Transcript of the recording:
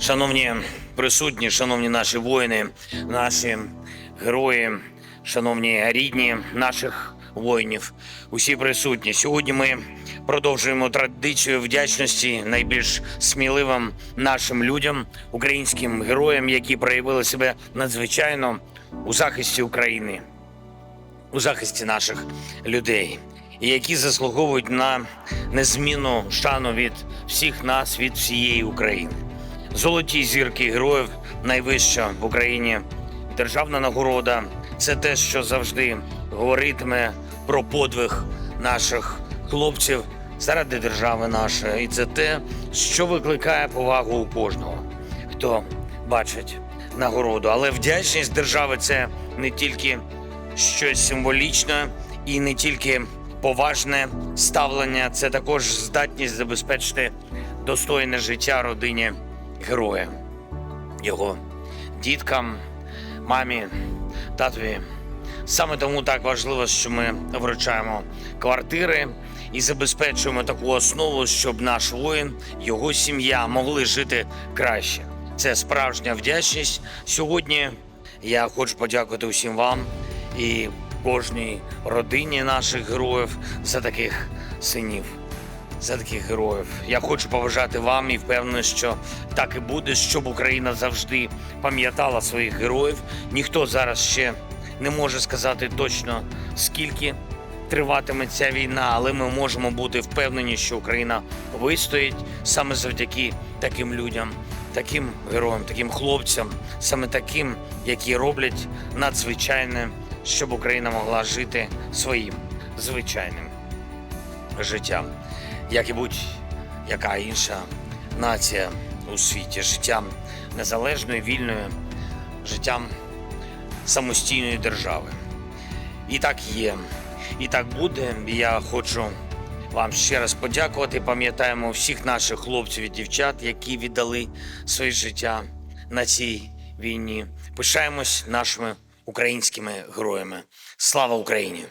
Шановні присутні, шановні наші воїни, наші герої, шановні рідні наших воїнів, усі присутні. Сьогодні ми продовжуємо традицію вдячності найбільш сміливим нашим людям, українським героям, які проявили себе надзвичайно у захисті України, у захисті наших людей, які заслуговують на незмінну шану від всіх нас, від всієї України. Золоті зірки героїв найвища в Україні. Державна нагорода це те, що завжди говоритиме про подвиг наших хлопців заради держави нашої. І це те, що викликає повагу у кожного, хто бачить нагороду. Але вдячність держави це не тільки щось символічне і не тільки поважне ставлення, це також здатність забезпечити достойне життя родині героя, його діткам, мамі, татові. Саме тому так важливо, що ми вручаємо квартири і забезпечуємо таку основу, щоб наш воїн, його сім'я могли жити краще. Це справжня вдячність. Сьогодні я хочу подякувати усім вам і кожній родині наших героїв за таких синів за таких героїв. Я хочу побажати вам і впевнений, що так і буде, щоб Україна завжди пам'ятала своїх героїв. Ніхто зараз ще не може сказати точно скільки триватиме ця війна, але ми можемо бути впевнені, що Україна вистоїть саме завдяки таким людям, таким героям, таким хлопцям, саме таким, які роблять надзвичайне, щоб Україна могла жити своїм звичайним життям, як і будь-яка інша нація у світі, життям незалежної, вільної, життям самостійної держави. І так є, і так буде. Я хочу вам ще раз подякувати. Пам'ятаємо всіх наших хлопців і дівчат, які віддали своє життя на цій війні. Пишаємось нашими українськими героями. Слава Україні!